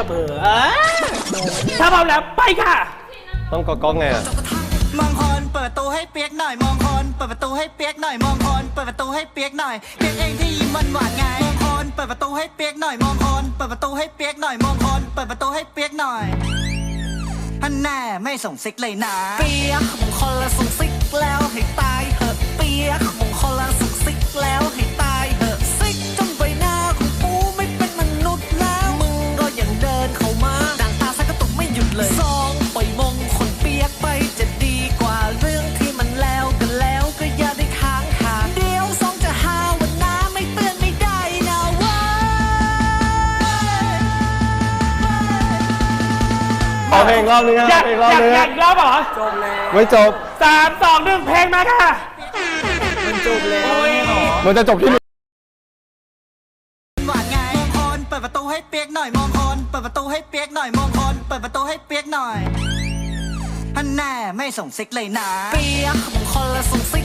กับเบอร์ถ้าพร้อมแล้วไปค่ะ ต้องก๊อกก๊อกไงอะมองคนเปิดประตูให้เปียกหน่อย มองคนเปิดประตูให้เปียกหน่อย มองคนเปิดประตูให้เปียกหน่อยเปียกเองที่ยิ้มหวานหวานๆไงมองคนเปิดประตูให้เปียกหน่อย มองคนเปิดประตูให้เปียกหน่อย มองคนเปิดประตูให้เปียกหน่อยอันแน่ไม่ส่งซิกเลยนะ เปียกมงค ยขอเพลงรอบนึงอะอยากเพลงอรอบยากนึงอยากอีกรอบเหรอไม่จบ สามสองหนึ่งเพลงมาค่ะ มันจะจบที่หวานไงมองคนเปิดประตูให้เปียกหน่อยมองคนเปิดประตูให้เปียกหน่อยมองคนเปิดประตูให้เปียกหน่อยอันแน่ไม่ส่งซิกเลยนะ เปียกมองคนละส่งซิ